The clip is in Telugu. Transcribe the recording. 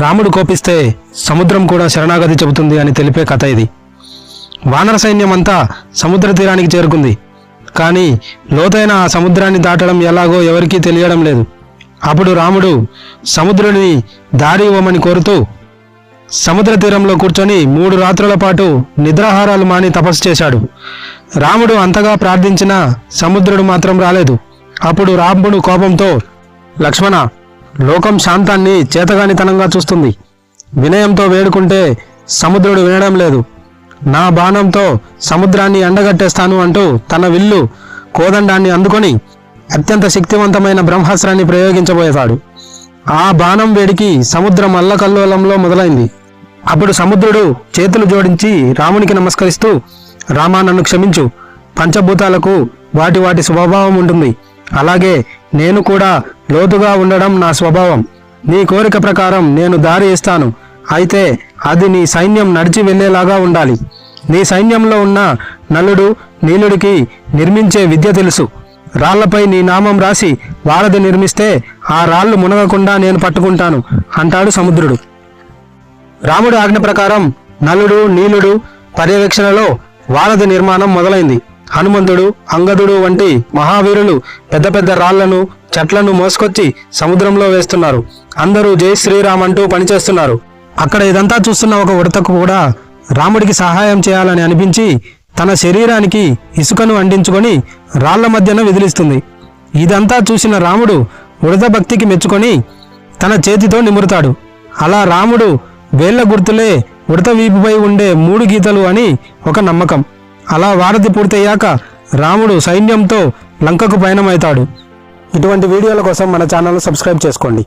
రాముడు కోపిస్తే సముద్రం కూడా శరణాగతి చెబుతుంది అని తెలిపే కథ ఇది. వానర సైన్యం అంతా సముద్ర తీరానికి చేరుకుంది. కానీ లోతైన ఆ సముద్రాన్ని దాటడం ఎలాగో ఎవరికీ తెలియడం లేదు. అప్పుడు రాముడు సముద్రుడిని దారి ఇవ్వమని కోరుతూ సముద్ర తీరంలో కూర్చొని మూడు రాత్రుల పాటు నిద్రాహారాలు మాని తపస్సు చేశాడు. రాముడు అంతగా ప్రార్థించినా సముద్రుడు మాత్రం రాలేదు. అప్పుడు రాముడు కోపంతో లక్ష్మణ లోకం శాంతాన్ని చేతగానితనంగా చూస్తుంది. వినయంతో వేడుకుంటే సముద్రుడు వినడం లేదు. నా బాణంతో సముద్రాన్ని ఎండగట్టేస్తాను అంటూ తన విల్లు కోదండాన్ని అందుకొని అత్యంత శక్తివంతమైన బ్రహ్మాస్త్రాన్ని ప్రయోగించబోయేవాడు. ఆ బాణం వేడికి సముద్రం అల్లకల్లోలంలో మొదలైంది. అప్పుడు సముద్రుడు చేతులు జోడించి రామునికి నమస్కరిస్తూ రామా నన్ను క్షమించు. పంచభూతాలకు వాటి వాటి స్వభావం ఉంటుంది. అలాగే నేను కూడా లోతుగా ఉండడం నా స్వభావం. నీ కోరిక ప్రకారం నేను దారి ఇస్తాను అయితే అది నీ సైన్యం నడిచి వెళ్ళేలాగా ఉండాలి. నీ సైన్యంలో ఉన్న నలుడు నీలుడికి నిర్మించే విద్య తెలుసు. రాళ్ళపై నీ నామం రాసి వారధి నిర్మిస్తే ఆ రాళ్ళు మునగకుండా నేను పట్టుకుంటాను అంటాడు సముద్రుడు. రాముడి ఆజ్ఞ ప్రకారం నలుడు నీలుడు పర్యవేక్షణలో వారధి నిర్మాణం మొదలైంది. హనుమంతుడు అంగదుడు వంటి మహావీరులు పెద్ద పెద్ద రాళ్ళను చెట్లను మోసుకొచ్చి సముద్రంలో వేస్తున్నారు. అందరూ జై శ్రీరామ్ అంటూ పనిచేస్తున్నారు. అక్కడ ఇదంతా చూస్తున్న ఒక ఉడతకు కూడా రాముడికి సహాయం చేయాలని అనిపించి తన శరీరానికి ఇసుకను అంటించుకొని రాళ్ళ మధ్యన విదిలిస్తుంది. ఇదంతా చూసిన రాముడు ఉడత భక్తికి మెచ్చుకొని తన చేతితో నిమురుతాడు. అలా రాముడు వేళ్ళ గుర్తులే ఉడత వీపుపై ఉండే మూడు గీతలు అని ఒక నమ్మకం. అలా వారధి పూర్తయ్యాక రాముడు సైన్యంతో లంకకు పయనమవుతాడు. ఇటువంటి వీడియోల కోసం మన ఛానల్ సబ్స్క్రైబ్ చేసుకోండి.